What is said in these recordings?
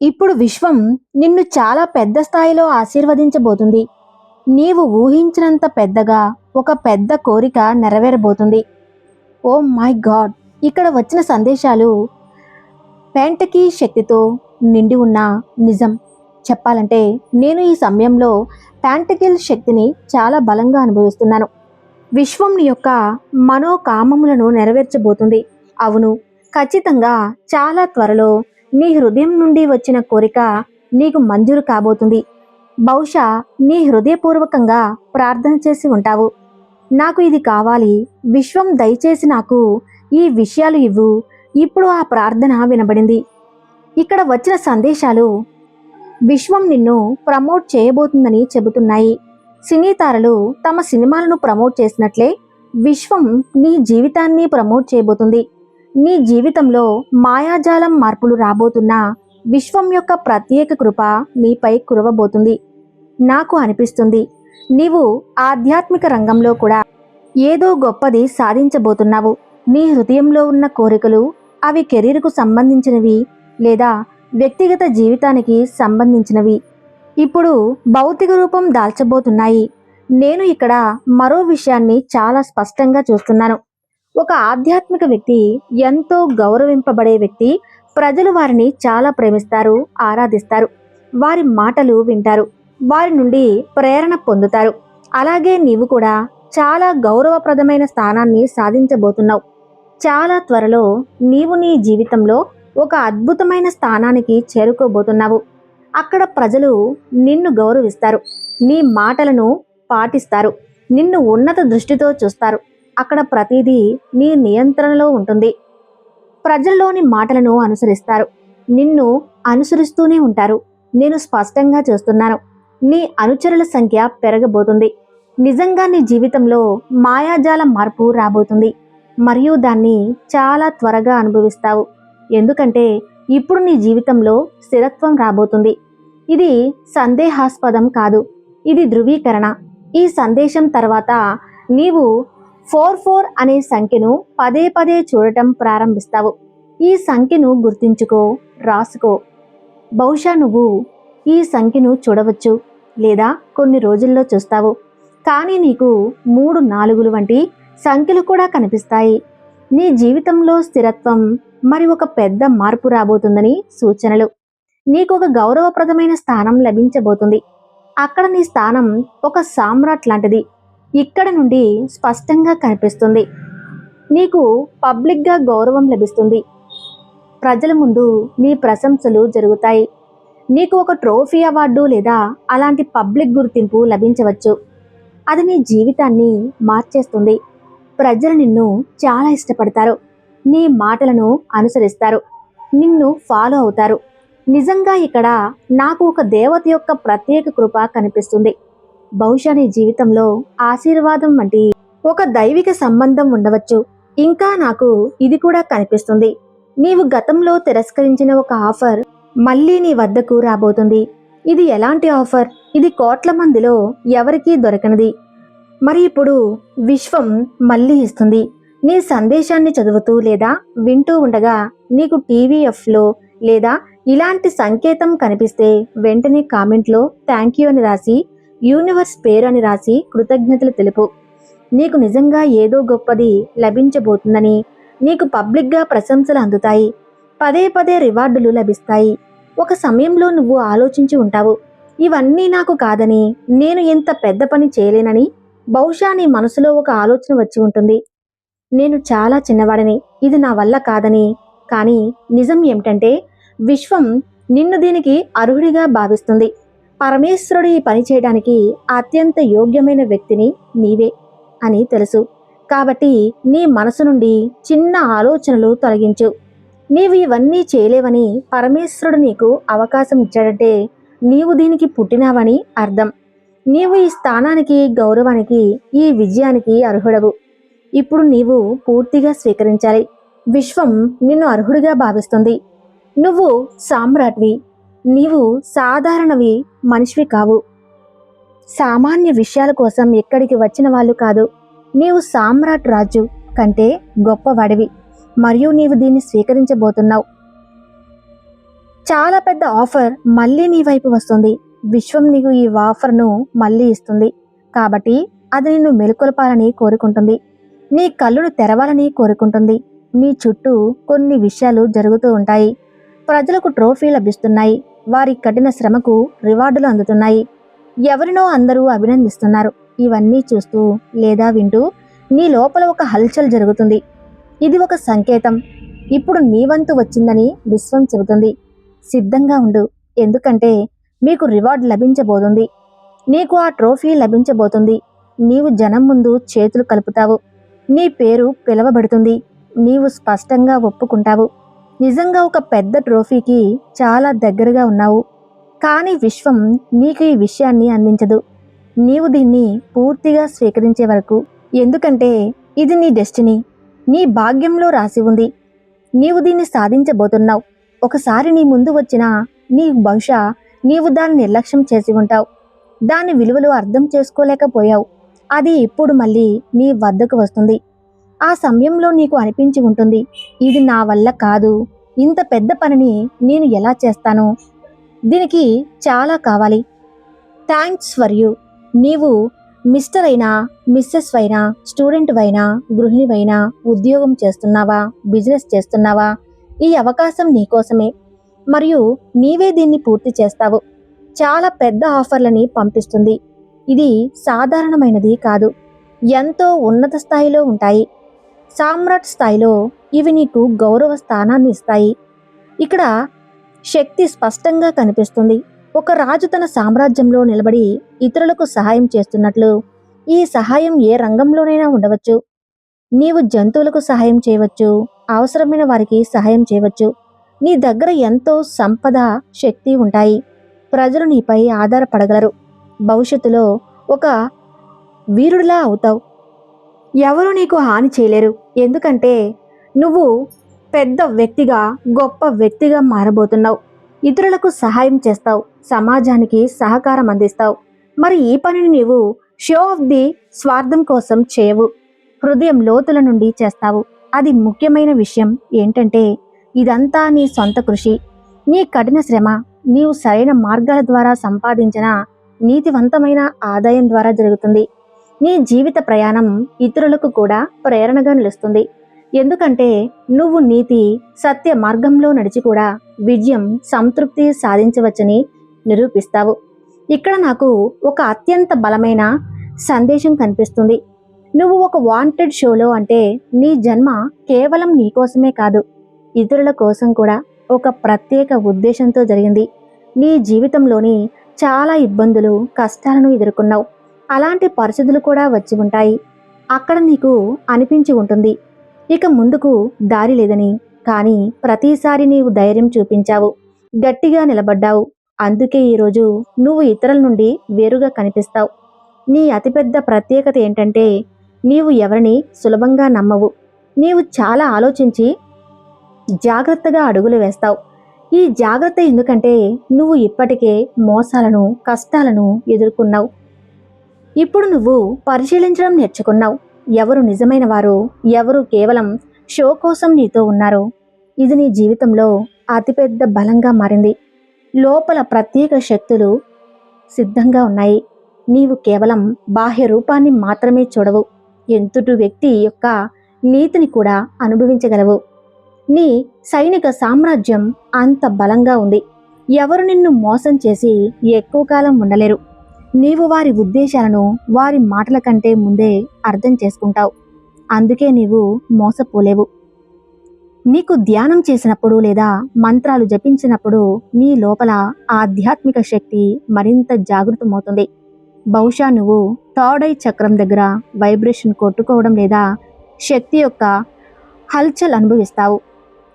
ఇప్పుడు విశ్వం నిన్ను చాలా పెద్ద స్థాయిలో ఆశీర్వదించబోతుంది. నీవు ఊహించినంత పెద్దగా ఒక పెద్ద కోరిక నెరవేరబోతుంది. Oh my god! ఇక్కడ వచ్చిన సందేశాలు పెంటకి శక్తితో నిండి ఉన్న నిజం. చెప్పాలంటే నేను ఈ సమయంలో ప్యాంటకిల్ శక్తిని చాలా బలంగా అనుభవిస్తున్నాను. విశ్వం యొక్క మనోకామములను నెరవేర్చబోతుంది. అవును ఖచ్చితంగా చాలా త్వరలో నీ హృదయం నుండి వచ్చిన కోరిక నీకు మంజూరు కాబోతుంది. బహుశా నీ హృదయపూర్వకంగా ప్రార్థన చేసి ఉంటావు. నాకు ఇది కావాలి. విశ్వం దయచేసి నాకు ఈ విషయాలు ఇవ్వు. ఇప్పుడు ఆ ప్రార్థన వినబడింది. ఇక్కడ వచ్చిన సందేశాలు విశ్వం నిన్ను ప్రమోట్ చేయబోతుందని చెబుతున్నాయి. సినీ తారలు తమ సినిమాలను ప్రమోట్ చేసినట్లే విశ్వం నీ జీవితాన్ని ప్రమోట్ చేయబోతుంది. నీ జీవితంలో మాయాజాలం మార్పులు రాబోతున్న విశ్వం యొక్క ప్రత్యేక కృప నీపై కురవబోతుంది. నాకు అనిపిస్తుంది నీవు ఆధ్యాత్మిక రంగంలో కూడా ఏదో గొప్పది సాధించబోతున్నావు. నీ హృదయంలో ఉన్న కోరికలు అవి కెరీర్కు సంబంధించినవి లేదా వ్యక్తిగత జీవితానికి సంబంధించినవి. ఇప్పుడు భౌతిక రూపం దాల్చబోతున్నాయి. నేను ఇక్కడ మరో విషయాన్ని చాలా స్పష్టంగా చూస్తున్నాను. ఒక ఆధ్యాత్మిక వ్యక్తి ఎంతో గౌరవింపబడే వ్యక్తి ప్రజలు వారిని చాలా ప్రేమిస్తారు ఆరాధిస్తారు. వారి మాటలు వింటారు. వారి నుండి ప్రేరణ పొందుతారు. అలాగే నీవు కూడా చాలా గౌరవప్రదమైన స్థానాన్ని సాధించబోతున్నావు. చాలా త్వరలో నీవు నీ జీవితంలో ఒక అద్భుతమైన స్థానానికి చేరుకోబోతున్నావు. అక్కడ ప్రజలు నిన్ను గౌరవిస్తారు. నీ మాటలను పాటిస్తారు. నిన్ను ఉన్నత దృష్టితో చూస్తారు. అక్కడ ప్రతిదీ నీ నియంత్రణలో ఉంటుంది. ప్రజల్లోని మాటలను అనుసరిస్తారు. నిన్ను అనుసరిస్తూనే ఉంటారు. నేను స్పష్టంగా చూస్తున్నాను. నీ అనుచరుల సంఖ్య పెరగబోతుంది. నిజంగా నీ జీవితంలో మాయాజాల మార్పు రాబోతుంది. మరియు దాన్ని చాలా త్వరగా అనుభవిస్తావు. ఎందుకంటే ఇప్పుడు నీ జీవితంలో స్థిరత్వం రాబోతుంది. ఇది సందేహాస్పదం కాదు. ఇది ధృవీకరణ. ఈ సందేశం తర్వాత నీవు ఫోర్ ఫోర్ అనే సంఖ్యను పదే పదే చూడటం ప్రారంభిస్తావు. ఈ సంఖ్యను గుర్తించుకో రాసుకో. బహుశా నువ్వు ఈ సంఖ్యను చూడవచ్చు లేదా కొన్ని రోజుల్లో చూస్తావు. కానీ నీకు మూడు నాలుగులు వంటి సంఖ్యలు కూడా కనిపిస్తాయి. నీ జీవితంలో స్థిరత్వం మరి ఒక పెద్ద మార్పు రాబోతుందని సూచనలు. నీకు ఒక గౌరవప్రదమైన స్థానం లభించబోతుంది. అక్కడ నీ స్థానం ఒక సామ్రాట్ లాంటిది. ఇక్కడ నుండి స్పష్టంగా కనిపిస్తుంది. నీకు పబ్లిక్గా గౌరవం లభిస్తుంది. ప్రజల ముందు నీ ప్రశంసలు జరుగుతాయి. నీకు ఒక ట్రోఫీ అవార్డు లేదా అలాంటి పబ్లిక్ గుర్తింపు లభించవచ్చు. అది నీ జీవితాన్ని మార్చేస్తుంది. ప్రజలు నిన్ను చాలా ఇష్టపడతారు. నీ మాటలను అనుసరిస్తారు. నిన్ను ఫాలో అవుతారు. నిజంగా ఇక్కడ నాకు ఒక దేవత యొక్క ప్రత్యేక కృప కనిపిస్తుంది. బహుశా నీ జీవితంలో ఆశీర్వాదం వంటి ఒక దైవిక సంబంధం ఉండవచ్చు. ఇంకా నాకు ఇది కూడా కనిపిస్తుంది. నీవు గతంలో తిరస్కరించిన ఒక ఆఫర్ మళ్ళీ నీ వద్దకు రాబోతుంది. ఇది ఎలాంటి ఆఫర్? ఇది కోట్ల మందిలో ఎవరికీ దొరకనిది. మరి ఇప్పుడు విశ్వం మళ్ళీ ఇస్తుంది. నీ సందేశాన్ని చదువుతూ లేదా వింటూ ఉండగా నీకు టీవీఎఫ్లో లేదా ఇలాంటి సంకేతం కనిపిస్తే వెంటనే కామెంట్లో థ్యాంక్ యూ అని రాసి యూనివర్స్ పేరు అని రాసి కృతజ్ఞతలు తెలుపు. నీకు నిజంగా ఏదో గొప్పది లభించబోతుందని నీకు పబ్లిక్గా ప్రశంసలు అందుతాయి. పదే పదే రివార్డులు లభిస్తాయి. ఒక సమయంలో నువ్వు ఆలోచించి ఉంటావు. ఇవన్నీ నాకు కాదని నేను ఇంత పెద్ద పని చేయలేనని బహుశా నీ మనసులో ఒక ఆలోచన వచ్చి ఉంటుంది. నేను చాలా చిన్నవాడిని. ఇది నా వల్ల కాదని. కానీ నిజం ఏమిటంటే విశ్వం నిన్ను దీనికి అర్హుడిగా భావిస్తుంది. పరమేశ్వరుడు ఈ పని చేయడానికి అత్యంత యోగ్యమైన వ్యక్తిని నీవే అని తెలుసు. కాబట్టి నీ మనసు నుండి చిన్న ఆలోచనలు తొలగించు. నీవు ఇవన్నీ చేయలేవని పరమేశ్వరుడు నీకు అవకాశం ఇచ్చాడంటే నీవు దీనికి పుట్టినావని అర్థం. నీవు ఈ స్థానానికి గౌరవానికి ఈ విజయానికి అర్హుడవు. ఇప్పుడు నీవు పూర్తిగా స్వీకరించాలి. విశ్వం నిన్ను అర్హుడిగా భావిస్తుంది. నువ్వు సామ్రాట్వి నీవు సాధారణవి మనిషివి కావు. సామాన్య విషయాల కోసం ఎక్కడికి వచ్చిన వాళ్ళు కాదు. నీవు సామ్రాట్ రాజు కంటే గొప్పవాడివి మరియు నీవు దీన్ని స్వీకరించబోతున్నావు. చాలా పెద్ద ఆఫర్ మళ్ళీ నీ వైపు వస్తుంది. విశ్వం నీకు ఈ ఆఫర్ను మళ్ళీ ఇస్తుంది. కాబట్టి అది నిన్ను మెలుకొల్పాలని కోరుకుంటుంది. నీ కళ్ళును తెరవాలని కోరుకుంటుంది. నీ చుట్టూ కొన్ని విషయాలు జరుగుతూ ఉంటాయి. ప్రజలకు ట్రోఫీ లభిస్తున్నాయి. వారి కఠిన శ్రమకు రివార్డులు అందుతున్నాయి. ఎవరినో అందరూ అభినందిస్తున్నారు. ఇవన్నీ చూస్తూ లేదా వింటూ నీ లోపల ఒక హల్చల్ జరుగుతుంది. ఇది ఒక సంకేతం. ఇప్పుడు నీ వంతు వచ్చిందని విశ్వం చెబుతుంది. సిద్ధంగా ఉండు. ఎందుకంటే మీకు రివార్డ్ లభించబోతుంది. నీకు ఆ ట్రోఫీ లభించబోతుంది. నీవు జనం ముందు చేతులు కలుపుతావు. నీ పేరు పిలవబడుతుంది. నీవు స్పష్టంగా ఒప్పుకుంటావు. నిజంగా ఒక పెద్ద ట్రోఫీకి చాలా దగ్గరగా ఉన్నావు. కానీ విశ్వం నీకు ఈ విషయాన్ని అందించదు. నీవు దీన్ని పూర్తిగా స్వీకరించే వరకు. ఎందుకంటే ఇది నీ డెస్టినీ. నీ భాగ్యంలో రాసి ఉంది. నీవు దీన్ని సాధించబోతున్నావు. ఒకసారి నీ ముందు వచ్చిన నీ బహుశా నీవు దాన్ని నిర్లక్ష్యం చేసి ఉంటావు. దాని విలువలు అర్థం చేసుకోలేకపోయావు. అది ఇప్పుడు మళ్ళీ నీ వద్దకు వస్తుంది. ఆ సమయంలో నీకు అనిపించి ఉంటుంది ఇది నా వల్ల కాదు ఇంత పెద్ద పనిని నేను ఎలా చేస్తాను? దీనికి చాలా కావాలి. Thanks for you. నీవు మిస్టర్ అయినా మిస్సెస్ అయినా స్టూడెంట్ అయినా గృహిణివైనా ఉద్యోగం చేస్తున్నావా బిజినెస్ చేస్తున్నావా? ఈ అవకాశం నీకోసమే మరియు నీవే దీన్ని పూర్తి చేస్తావు. చాలా పెద్ద ఆఫర్లని పంపిస్తుంది. ఇది సాధారణమైనది కాదు. ఎంతో ఉన్నత స్థాయిలో ఉంటాయి. సామ్రాట్ స్థాయిలో ఇవి నీకు గౌరవ స్థానాన్ని ఇస్తాయి. ఇక్కడ శక్తి స్పష్టంగా కనిపిస్తుంది. ఒక రాజు తన సామ్రాజ్యంలో నిలబడి ఇతరులకు సహాయం చేస్తున్నట్లు ఈ సహాయం ఏ రంగంలోనైనా ఉండవచ్చు. నీవు జంతువులకు సహాయం చేయవచ్చు అవసరమైన వారికి సహాయం చేయవచ్చు. నీ దగ్గర ఎంతో సంపద శక్తి ఉంటాయి. ప్రజలు నీపై ఆధారపడగలరు. భవిష్యత్తులో ఒక వీరుడిలా అవుతావు. ఎవరు నీకు హాని చేయలేరు? ఎందుకంటే నువ్వు పెద్ద వ్యక్తిగా గొప్ప వ్యక్తిగా మారబోతున్నావు. ఇతరులకు సహాయం చేస్తావు. సమాజానికి సహకారం అందిస్తావు. మరి ఈ పనిని నీవు షో ఆఫ్ ది స్వార్థం కోసం చేయవు. హృదయం లోతుల నుండి చేస్తావు. అది ముఖ్యమైన విషయం. ఏంటంటే ఇదంతా నీ సొంత కృషి. నీ కఠిన శ్రమ నీవు సరైన మార్గాల ద్వారా సంపాదించిన నీతివంతమైన ఆదాయం ద్వారా జరుగుతుంది. నీ జీవిత ప్రయాణం ఇతరులకు కూడా ప్రేరణగా నిలుస్తుంది. ఎందుకంటే నువ్వు నీతి సత్య మార్గంలో నడిచి కూడా విజయం సంతృప్తి సాధించవచ్చని నిరూపిస్తావు. ఇక్కడ నాకు ఒక అత్యంత బలమైన సందేశం కనిపిస్తుంది. నువ్వు ఒక వాంటెడ్ షోలో అంటే నీ జన్మ కేవలం నీ కోసమే కాదు ఇతరుల కోసం కూడా ఒక ప్రత్యేక ఉద్దేశంతో జరిగింది. నీ జీవితంలోని చాలా ఇబ్బందులు కష్టాలను ఎదుర్కొన్నావు. అలాంటి పరిస్థితులు కూడా వచ్చి ఉంటాయి. అక్కడ నీకు అనిపించి ఉంటుంది. ఇక ముందుకు దారి లేదని కానీ ప్రతిసారి నీవు ధైర్యం చూపించావు. గట్టిగా నిలబడ్డావు. అందుకే ఈరోజు నువ్వు ఇతరుల నుండి వేరుగా కనిపిస్తావు. నీ అతిపెద్ద ప్రత్యేకత ఏంటంటే నీవు ఎవరిని సులభంగా నమ్మవు. నీవు చాలా ఆలోచించి జాగ్రత్తగా అడుగులు వేస్తావు. ఈ జాగ్రత్త ఎందుకంటే నువ్వు ఇప్పటికే మోసాలను కష్టాలను ఎదుర్కొన్నావు. ఇప్పుడు నువ్వు పరిశీలించడం నేర్చుకున్నావు. ఎవరు నిజమైన వారు? ఎవరు కేవలం షో కోసం నీతో ఉన్నారు? ఇది నీ జీవితంలో అతిపెద్ద బలంగా మారింది. లోపల ప్రత్యేక శక్తులు సిద్ధంగా ఉన్నాయి. నీవు కేవలం బాహ్య రూపాన్ని మాత్రమే చూడవు. ఎంతుటి వ్యక్తి యొక్క నీతిని కూడా అనుభవించగలవు. నీ సైనిక సామ్రాజ్యం అంత బలంగా ఉంది. ఎవరు నిన్ను మోసం చేసి ఎక్కువ కాలం ఉండలేరు. నీవు వారి ఉద్దేశాలను వారి మాటల కంటే ముందే అర్థం చేసుకుంటావు. అందుకే నీవు మోసపోలేవు. నీకు ధ్యానం చేసినప్పుడు లేదా మంత్రాలు జపించినప్పుడు నీ లోపల ఆధ్యాత్మిక శక్తి మరింత జాగృతమవుతుంది. బహుశా నువ్వు థర్డ్ ఐ చక్రం దగ్గర వైబ్రేషన్ కొట్టుకోవడం లేదా శక్తి యొక్క హల్చల్ అనుభవిస్తావు.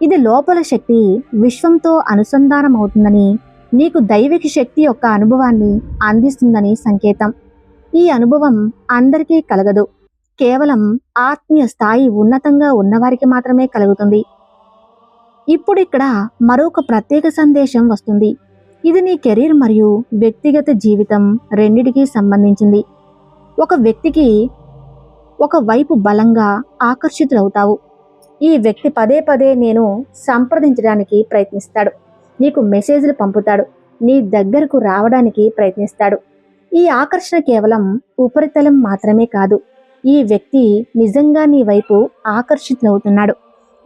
ఇది లోపల శక్తి విశ్వంతో అనుసంధానం అవుతుందని నీకు దైవిక శక్తి యొక్క అనుభవాన్ని అందిస్తుందని సంకేతం. ఈ అనుభవం అందరికీ కలగదు. కేవలం ఆత్మీయ స్థాయి ఉన్నతంగా ఉన్నవారికి మాత్రమే కలుగుతుంది. ఇప్పుడు ఇక్కడ మరొక ప్రత్యేక సందేశం వస్తుంది. ఇది నీ కెరీర్ మరియు వ్యక్తిగత జీవితం రెండిటికి సంబంధించింది. ఒక వ్యక్తికి ఒక వైపు బలంగా ఆకర్షితులవుతావు. ఈ వ్యక్తి పదే పదే నేను సంప్రదించడానికి ప్రయత్నిస్తాడు. నీకు మెసేజ్లు పంపుతాడు. నీ దగ్గరకు రావడానికి ప్రయత్నిస్తాడు. ఈ ఆకర్షణ కేవలం ఉపరితలం మాత్రమే కాదు. ఈ వ్యక్తి నిజంగా నీ వైపు ఆకర్షితులవుతున్నాడు.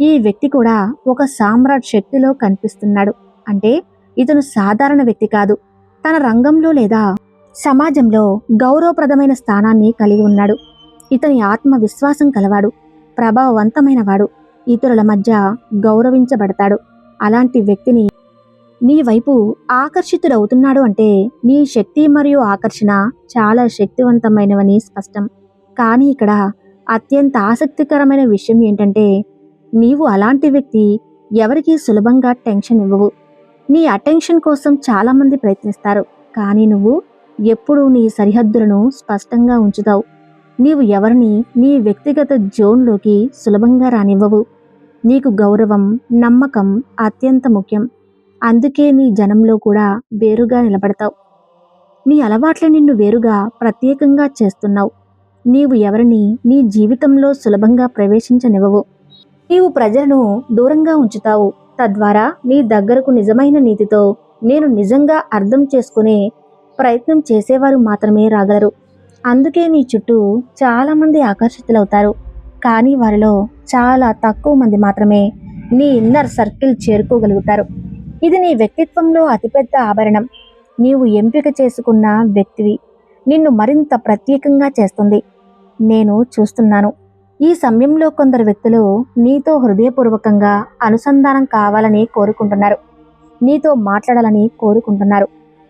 ఈ వ్యక్తి కూడా ఒక సామ్రాట్ శక్తిలో కనిపిస్తున్నాడు. అంటే ఇతను సాధారణ వ్యక్తి కాదు. తన రంగంలో లేదా సమాజంలో గౌరవప్రదమైన స్థానాన్ని కలిగి ఉన్నాడు. ఇతని ఆత్మవిశ్వాసం కలవాడు. ప్రభావవంతమైన వాడు ఇతరుల మధ్య గౌరవించబడతాడు. అలాంటి వ్యక్తిని నీ వైపు ఆకర్షితుడవుతున్నాడు అంటే నీ శక్తి మరియు ఆకర్షణ చాలా శక్తివంతమైనవని స్పష్టం. కానీ ఇక్కడ అత్యంత ఆసక్తికరమైన విషయం ఏంటంటే నీవు అలాంటి వ్యక్తి ఎవరికీ సులభంగా టెన్షన్ ఇవ్వవు. నీ అటెన్షన్ కోసం చాలామంది ప్రయత్నిస్తారు కానీ నువ్వు ఎప్పుడూ నీ సరిహద్దులను స్పష్టంగా ఉంచుతావు. నీవు ఎవరిని నీ వ్యక్తిగత జోన్లోకి సులభంగా రానివ్వవు. నీకు గౌరవం నమ్మకం అత్యంత ముఖ్యం. అందుకే నీ జనంలో కూడా వేరుగా నిలబడతావు. నీ అలవాట్లు నిన్ను వేరుగా ప్రత్యేకంగా చేస్తున్నావు. నీవు ఎవరిని నీ జీవితంలో సులభంగా ప్రవేశించనివ్వవు. నీవు ప్రజలను దూరంగా ఉంచుతావు. తద్వారా నీ దగ్గరకు నిజమైన నీతితో నేను నిజంగా అర్థం చేసుకునే ప్రయత్నం చేసేవారు మాత్రమే రాగలరు. అందుకే నీ చుట్టూ చాలామంది ఆకర్షితులవుతారు. కానీ వారిలో చాలా తక్కువ మంది మాత్రమే నీ ఇన్నర్ సర్కిల్ చేరుకోగలుగుతారు. ఇది నీ వ్యక్తిత్వంలో అతిపెద్ద ఆభరణం. నీవు ఎంపిక చేసుకున్న వ్యక్తివి. నిన్ను మరింత ప్రత్యేకంగా చేస్తుంది. నేను చూస్తున్నాను. ఈ సమయంలో కొందరు వ్యక్తులు నీతో హృదయపూర్వకంగా అనుసంధానం కావాలని కోరుకుంటున్నారు. నీతో మాట్లాడాలని కోరుకుంటున్నారు.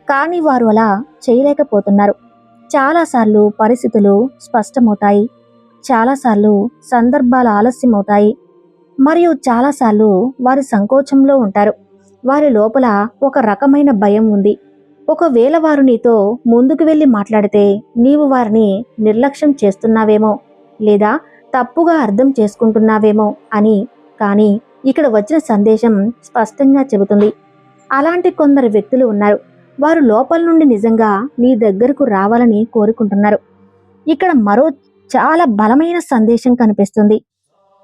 కానీ వారు అలా చేయలేకపోతున్నారు. చాలాసార్లు పరిస్థితులు స్పష్టమవుతాయి. చాలాసార్లు సందర్భాలు ఆలస్యమవుతాయి. మరియు చాలాసార్లు వారి సంకోచంలో ఉంటారు. వారి లోపల ఒక రకమైన భయం ఉంది. ఒకవేళ వారు నీతో ముందుకు వెళ్ళి మాట్లాడితే నీవు వారిని నిర్లక్ష్యం చేస్తున్నావేమో లేదా తప్పుగా అర్థం చేసుకుంటున్నావేమో అని కానీ ఇక్కడ వచ్చిన సందేశం స్పష్టంగా చెబుతుంది. అలాంటి కొందరు వ్యక్తులు ఉన్నారు. వారు లోపల నుండి నిజంగా నీ దగ్గరకు రావాలని కోరుకుంటున్నారు. ఇక్కడ మరో చాలా బలమైన సందేశం కనిపిస్తుంది.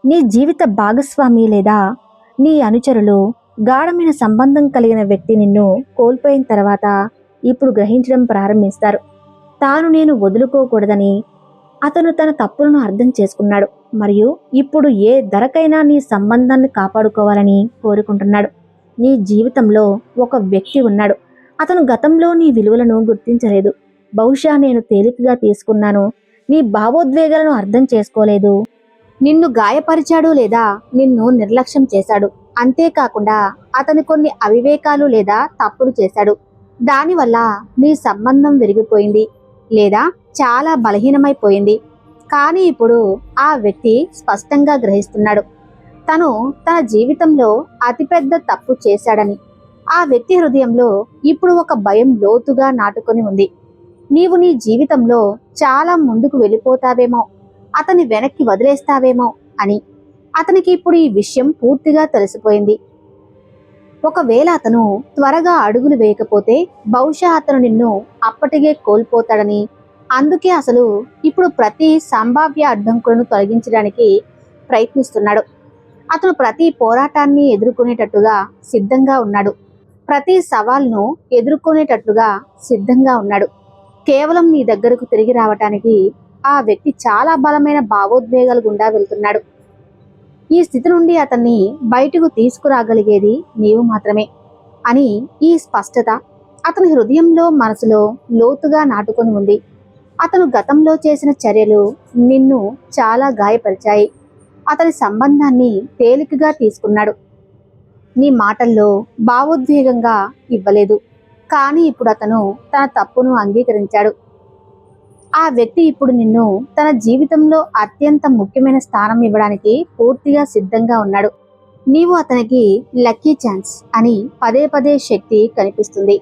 నీ జీవిత భాగస్వామి లేదా నీ అనుచరులు గాఢమైన సంబంధం కలిగిన వ్యక్తి నిన్ను కోల్పోయిన తర్వాత ఇప్పుడు గ్రహించడం ప్రారంభిస్తారు. తాను నేను వదులుకోకూడదని అతను తన తప్పులను అర్థం చేసుకున్నాడు. మరియు ఇప్పుడు ఏ ధరకైనా నీ సంబంధాన్ని కాపాడుకోవాలని కోరుకుంటున్నాడు. నీ జీవితంలో ఒక వ్యక్తి ఉన్నాడు. అతను గతంలో నీ విలువలను గుర్తించలేదు. బహుశా నేను తేలికగా తీసుకున్నాను. నీ భావోద్వేగాలను అర్థం చేసుకోలేదు. నిన్ను గాయపరిచాడు లేదా నిన్ను నిర్లక్ష్యం చేశాడు. అంతేకాకుండా అతను కొన్ని అవివేకాలు లేదా తప్పులు చేశాడు. దానివల్ల నీ సంబంధం విరిగిపోయింది లేదా చాలా బలహీనమైపోయింది. కానీ ఇప్పుడు ఆ వ్యక్తి స్పష్టంగా గ్రహిస్తున్నాడు. తను తన జీవితంలో అతిపెద్ద తప్పు చేశాడని. ఆ వ్యక్తి హృదయంలో ఇప్పుడు ఒక భయం లోతుగా నాటుకొని ఉంది. నీవు నీ జీవితంలో చాలా ముందుకు వెళ్ళిపోతావేమో అతని వెనక్కి వదిలేస్తావేమో అని. అతనికి ఇప్పుడు ఈ విషయం పూర్తిగా తెలిసిపోయింది. ఒకవేళ అతను త్వరగా అడుగులు వేయకపోతే బహుశా అతను నిన్ను అప్పటికే కోల్పోతాడని. అందుకే అసలు ఇప్పుడు ప్రతి సంభావ్య అడ్డంకులను తొలగించడానికి ప్రయత్నిస్తున్నాడు. అతను ప్రతి పోరాటాన్ని ఎదుర్కొనేటట్టుగా సిద్ధంగా ఉన్నాడు. ప్రతి సవాల్ను ఎదుర్కొనేటట్లుగా సిద్ధంగా ఉన్నాడు. కేవలం నీ దగ్గరకు తిరిగి రావటానికి ఆ వ్యక్తి చాలా బలమైన భావోద్వేగాల గుండా వెళ్తున్నాడు. ఈ స్థితి నుండి అతన్ని బయటకు తీసుకురాగలిగేది నీవు మాత్రమే అని ఈ స్పష్టత అతని హృదయంలో మనసులో లోతుగా నాటుకొని ఉంది. అతను గతంలో చేసిన చర్యలు నిన్ను చాలా గాయపరిచాయి. అతని సంబంధాన్ని తేలికగా తీసుకున్నాడు. నీ మాటల్లో భావోద్వేగంగా ఇవ్వలేదు. కానీ ఇప్పుడు అతను తన తప్పును అంగీకరించాడు. ఆ వ్యక్తి ఇప్పుడు నిన్ను తన జీవితంలో అత్యంత ముఖ్యమైన స్థానం ఇవ్వడానికి పూర్తిగా సిద్ధంగా ఉన్నాడు. నీవు అతనికి లక్కీ ఛాన్స్ అని పదే పదే శక్తి కనిపిస్తుంది.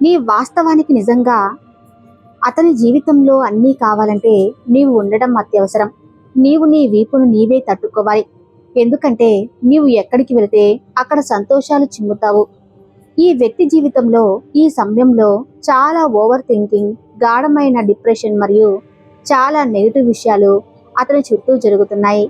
నీ వాస్తవానికి నిజంగా అతని జీవితంలో అన్నీ కావాలంటే నీవు ఉండడం అత్యవసరం. నీవు నీ వీపును నీవే తట్టుకోవాలి. ఎందుకంటే నీవు ఎక్కడికి వెళితే అక్కడ సంతోషాలు చిమ్ముతావు. ఈ వ్యక్తి జీవితంలో ఈ సమయంలో చాలా ఓవర్ థింకింగ్ గాఢమైన డిప్రెషన్ మరియు చాలా నెగిటివ్ విషయాలు అతని చుట్టూ జరుగుతున్నాయి.